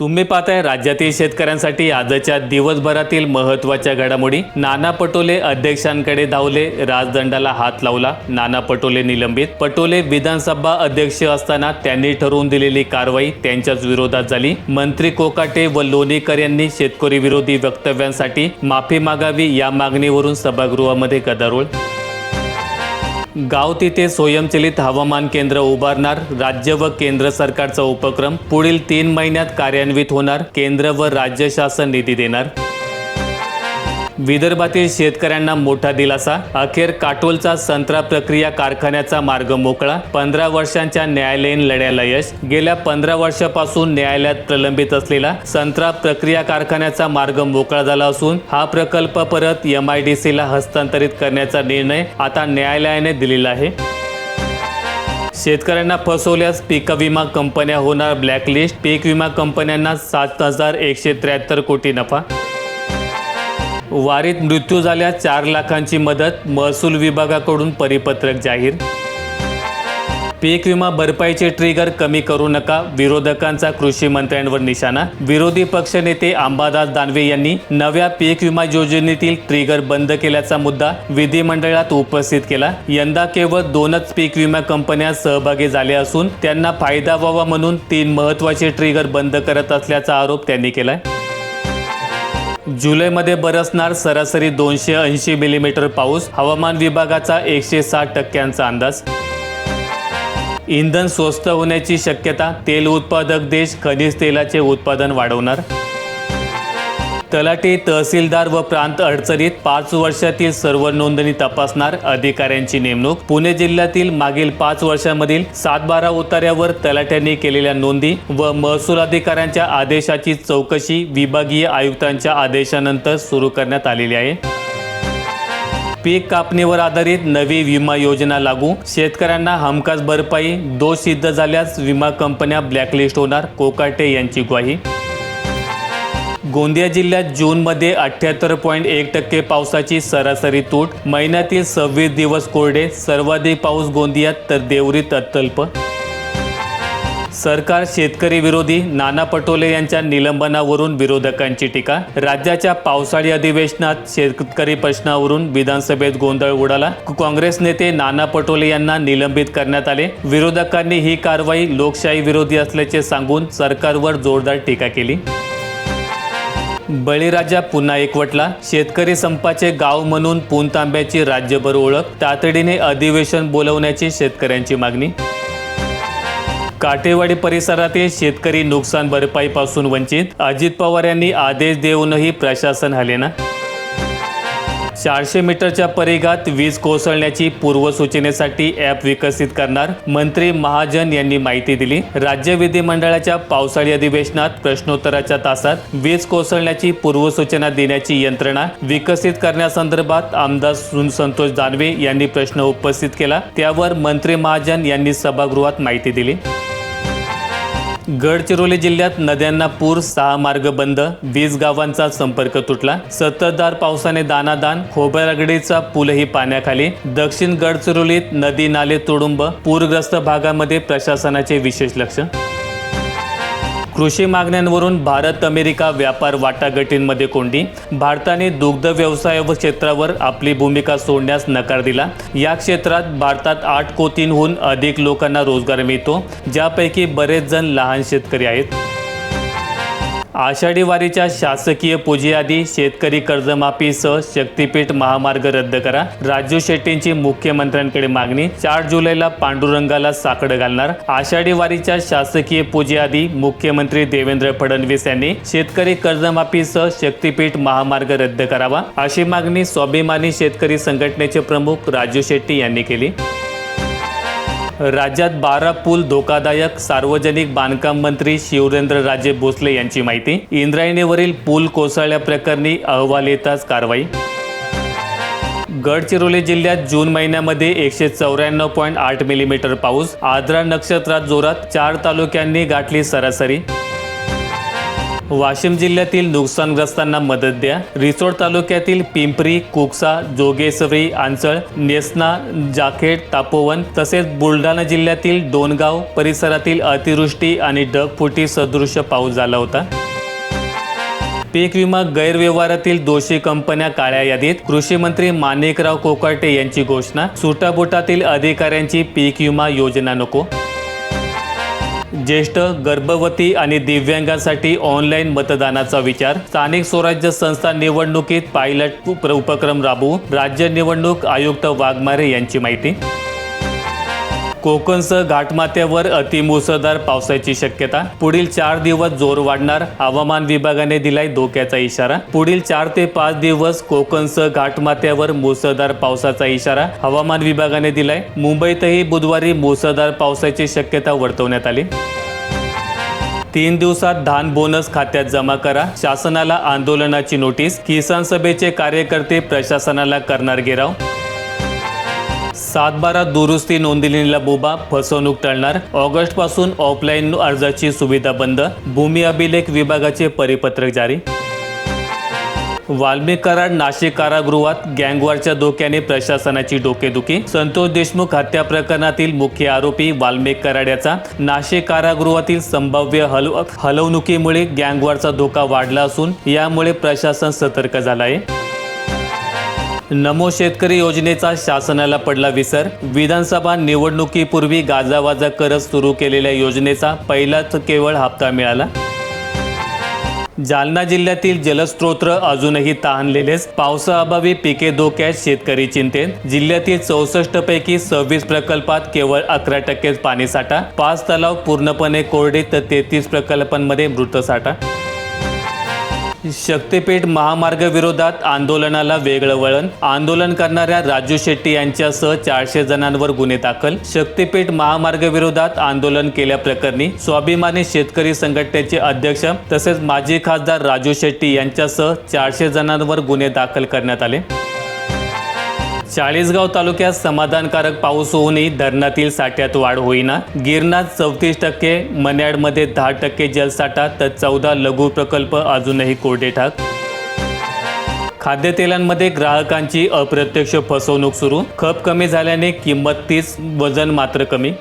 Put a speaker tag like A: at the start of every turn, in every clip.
A: तुम्ही पाहताय राज्यातील शेतकऱ्यांसाठी आजच्या दिवसभरातील महत्त्वाच्या घडामोडी. नाना पटोले अध्यक्षांकडे धावले राजदंडाला हात लावला. नाना पटोले निलंबित. पटोले विधानसभा अध्यक्ष असताना त्यांनी ठरवून दिलेली कारवाई त्यांच्याच विरोधात झाली. मंत्री कोकाटे व लोणीकर यांनी शेतकरी विरोधी वक्तव्यांसाठी माफी मागावी या मागणीवरून सभागृहामध्ये गदारोळ गाव तिथे स्वयंचलित हवामान केंद्र उभारणार राज्य व केंद्र सरकारचा उपक्रम पुढील तीन महिन्यात कार्यान्वित होणार केंद्र व राज्य शासन निधी देणार. विदर्भातील शेतकऱ्यांना मोठा दिलासा. अखेर काटोलचा संत्रा प्रक्रिया कारखान्याचा मार्ग मोकळा. पंधरा वर्षांच्या न्यायालयीन लढ्याला यश. गेल्या पंधरा वर्षापासून न्यायालयात प्रलंबित असलेला संत्रा प्रक्रिया कारखान्याचा मार्ग मोकळा झाला असून हा प्रकल्प परत एम आय डी सीला हस्तांतरित करण्याचा निर्णय आता न्यायालयाने दिलेला आहे. शेतकऱ्यांना फसवल्यास पीक विमा कंपन्या होणार ब्लॅकलिस्ट. पीक विमा कंपन्यांना सात हजार एकशे त्र्याहत्तर कोटी नफा. वारीत मृत्यू झाल्यास चार लाखांची मदत महसूल विभागाकडून परिपत्रक जाहीर. पीक विमा भरपाईचे ट्रिगर कमी करू नका विरोधकांचा कृषी मंत्र्यांवर निशाणा. विरोधी पक्षनेते अंबादास दानवे यांनी नव्या पीक विमा योजनेतील ट्रिगर बंद केल्याचा मुद्दा विधिमंडळात उपस्थित केला. यंदा केवळ दोनच पीक विमा कंपन्या सहभागी झाल्या असून त्यांना फायदा व्हावा म्हणून तीन महत्त्वाचे ट्रिगर बंद करत असल्याचा आरोप त्यांनी केलाय. जुलैमध्ये बरसणार सरासरी दोनशे ऐंशी मिलीमीटर पाऊस. हवामान विभागाचा एकशे साठ टक्क्यांचा अंदाज. इंधन स्वस्त होण्याची शक्यता. तेल उत्पादक देश खनिज तेलाचे उत्पादन वाढवणार. तलाठी तहसीलदार व प्रांत अडचणीत पाच वर्षातील सर्व नोंदणी तपासणार अधिकाऱ्यांची नेमणूक. पुणे जिल्ह्यातील मागील पाच वर्षांमधील सात बारा उतार्यावर तलाठ्यांनी केलेल्या नोंदी व महसूल अधिकाऱ्यांच्या आदेशाची चौकशी विभागीय आयुक्तांच्या आदेशानंतर सुरू करण्यात आलेली आहे. पीक कापणीवर आधारित नवी विमा योजना लागू. शेतकऱ्यांना हमखास भरपाई दोष सिद्ध झाल्यास विमा कंपन्या ब्लॅकलिस्ट होणार कोकाटे यांची ग्वाही. गोंदिया जिल्ह्यात जूनमध्ये अठ्ठ्याहत्तर पॉईंट एक टक्के पावसाची सरासरी तूट. महिन्यातील सव्वीस दिवस कोरडे सर्वाधिक पाऊस गोंदियात तर देवरीत अत्यल्प सरकार शेतकरी विरोधी नाना पटोले यांच्या निलंबनावरून विरोधकांची टीका. राज्याच्या पावसाळी अधिवेशनात शेतकरी प्रश्नावरून विधानसभेत गोंधळ उडाला. काँग्रेस नेते नाना पटोले यांना निलंबित करण्यात आले. विरोधकांनी ही कारवाई लोकशाही विरोधी असल्याचे सांगून सरकारवर जोरदार टीका केली. बळीराजा पुन्हा एकवटला. शेतकरी संपाचे गाव म्हणून पुणतांब्याची राज्यभर ओळख तातडीने अधिवेशन बोलवण्याची शेतकऱ्यांची मागणी. काटेवाडी परिसरातील शेतकरी नुकसान भरपाईपासून वंचित अजित पवार यांनी आदेश देऊनही प्रशासन हलेना. चारशे मीटरच्या परिघात वीज कोसळण्याची पूर्वसूचनेसाठी ॲप विकसित करणार मंत्री महाजन यांनी माहिती दिली. राज्य विधिमंडळाच्या पावसाळी अधिवेशनात प्रश्नोत्तराच्या तासात वीज कोसळण्याची पूर्वसूचना देण्याची यंत्रणा विकसित करण्यासंदर्भात आमदार सुन संतोष दानवे यांनी प्रश्न उपस्थित केला. त्यावर मंत्री महाजन यांनी सभागृहात माहिती दिली. गडचिरोली जिल्ह्यात नद्यांना पूर सहा मार्ग बंद वीस गावांचा संपर्क तुटला. सततधार पावसाने दानादान खोबरागडीचा पूलही पाण्याखाली. दक्षिण गडचिरोलीत नदी नाले तुडुंब पूरग्रस्त भागामध्ये प्रशासनाचे विशेष लक्ष. कृषी मागण्यांवरून भारत अमेरिका व्यापार वाटाघाटींमध्ये कोंडी. भारताने दुग्ध व्यवसाय व क्षेत्रावर आपली भूमिका सोडण्यास नकार दिला. या क्षेत्रात भारतात आठ कोटींहून अधिक लोकांना रोजगार मिळतो ज्यापैकी बरेच जण लहान शेतकरी आहेत. आषाढी वारीच्या शासकीय पूजेआधी शेतकरी कर्जमाफीसह शक्तीपीठ महामार्ग रद्द करा. राजू शेट्टींची मुख्यमंत्र्यांकडे मागणी चार जुलैला पांडुरंगाला साकडं घालणार. आषाढी वारीच्या शासकीय पूजेआधी मुख्यमंत्री देवेंद्र फडणवीस यांनी शेतकरी कर्जमाफीसह शक्तीपीठ महामार्ग रद्द करावा. अशी मागणी स्वाभिमानी शेतकरी संघटनेचे प्रमुख राजू शेट्टी यांनी केली. राज्यात बारा पूल धोकादायक सार्वजनिक बांधकाम मंत्री शिवरेंद्र राजे भोसले यांची माहिती. इंद्रायणीवरील पूल कोसळल्याप्रकरणी अहवाल येताच कारवाई. गडचिरोली जिल्ह्यात जून महिन्यामध्ये एकशे चौऱ्याण्णव पॉईंट आठ मिलीमीटर पाऊस आद्रा नक्षत्रात जोरात चार तालुक्यांनी गाठली सरासरी. वाशिम जिल्ह्यातील नुकसानग्रस्तांना मदत द्या. रिसोड तालुक्यातील पिंपरी कुकसा जोगेसरी आंचळ नेसना जाखेड तापोवन तसेच बुलढाणा जिल्ह्यातील डोनगाव परिसरातील अतिवृष्टी आणि ढगफुटी सदृश पाऊस झाला होता. पीक विमा गैरव्यवहारातील दोषी कंपन्या काळ्या यादीत कृषी मंत्री माणिकराव कोकाटे यांची घोषणा. सुटाबुटातील अधिकाऱ्यांची पीक विमा योजना नको. ज्येष्ठ गर्भवती आणि दिव्यांगांसाठी ऑनलाईन मतदानाचा विचार. स्थानिक स्वराज्य संस्था निवडणुकीत पायलट उपक्रम राबवू. राज्य निवडणूक आयुक्त वाघमारे यांची माहिती. कोकणसह घाटमाथ्यावर अतिमुसळधार पावसाची शक्यता. पुढील चार दिवस जोर वाढणार. हवामान विभागाने दिलाय धोक्याचा इशारा. पुढील चार ते पाच दिवस कोकणसह घाटमाथ्यावर मुसळधार पावसाचा इशारा. हवामान विभागाने दिलाय. मुंबईतही बुधवारी मुसळधार पावसाची शक्यता वर्तवण्यात आली. तीन दिवसात धान बोनस खात्यात जमा करा. शासनाला आंदोलनाची नोटीस. किसान सभेचे कार्यकर्ते प्रशासनाला करणार गेराव. सातबारा दुरुस्ती नोंदणीला बोबा फसवणूक टळणार. ऑगस्टपासून ऑफलाईन अर्जाची सुविधा बंद. भूमी अभिलेख विभागाचे परिपत्रक जारी. वाल्मिक कराड नाशिक कारागृहात गँगवारच्या धोक्याने प्रशासनाची डोकेदुखी. संतोष देशमुख हत्या प्रकरणातील मुख्य आरोपी वाल्मिक कराड याचा. नाशिक कारागृहातील संभाव्य हलव हलवणुकीमुळे गँगवारचा धोका वाढला असून यामुळे प्रशासन सतर्क झाला आहे नमो शेतकरी योजनेचा शासनाला पडला विसर. विधानसभा निवडणुकीपूर्वी गाजावाजा करत सुरू केलेल्या योजनेचा पहिलाच केवळ हप्ता मिळाला. जालना जिल्ह्यातील जलस्त्रोत्र अजूनही तहानलेलेच. पावसाअभावी पिके धोक्यात शेतकरी चिंतेत. जिल्ह्यातील चौसष्ट पैकी सव्वीस प्रकल्पात केवळ अकरा टक्केच पाणीसाठा. पाच तलाव पूर्णपणे कोरडे तर तेहतीस प्रकल्पांमध्ये मृतसाठा शक्तीपीठ महामार्ग विरोधात आंदोलनाला वेगळं वळण. आंदोलन करणाऱ्या राजू शेट्टी यांच्यासह चारशे जणांवर गुन्हे दाखल. शक्तीपीठ महामार्ग विरोधात आंदोलन केल्याप्रकरणी स्वाभिमानी शेतकरी संघटनेचे अध्यक्ष तसेच माजी खासदार राजू शेट्टी यांच्यासह चारशे जणांवर गुन्हे दाखल करण्यात आले. चाळीसगाव तालुक्यात समाधानकारक पाऊस होऊनही धरणातील साठ्यात वाढ होईना. गिरणात चौतीस टक्के मन्याडमध्ये दहा टक्के जलसाठा तर चौदा लघु प्रकल्प अजूनही कोरडे ठाक. खाद्यतेलांमध्ये ग्राहकांची अप्रत्यक्ष फसवणूक सुरू. खप कमी झाल्याने किंमत तीच वजन मात्र कमी.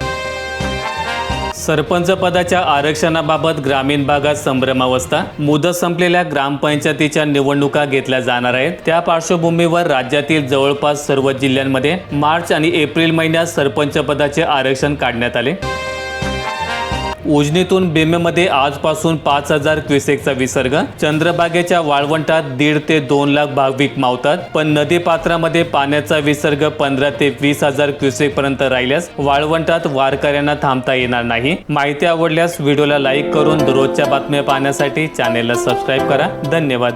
A: सरपंच पदाच्या आरक्षणाबाबत ग्रामीण भागात संभ्रमावस्था मुदत संपलेल्या ग्रामपंचायतीच्या निवडणुका घेतल्या जाणार आहेत. त्या पार्श्वभूमीवर राज्यातील जवळपास सर्व जिल्ह्यांमध्ये मार्च आणि एप्रिल महिन्यात सरपंच पदाचे आरक्षण काढण्यात आले. उजनीतून बेमेमध्ये आजपासून पाच हजार क्युसेकचा विसर्ग. चंद्रबागेच्या वाळवंटात दीड ते दोन लाख भाविक मावतात. पण नदीपात्रामध्ये पाण्याचा विसर्ग पंधरा ते वीस हजार क्युसेक पर्यंत राहिल्यास वाळवंटात वारकऱ्यांना थांबता येणार नाही. माहिती आवडल्यास व्हिडिओला लाईक करून दररोजच्या बातम्या पाहण्यासाठी चॅनेलला सबस्क्राईब करा. धन्यवाद.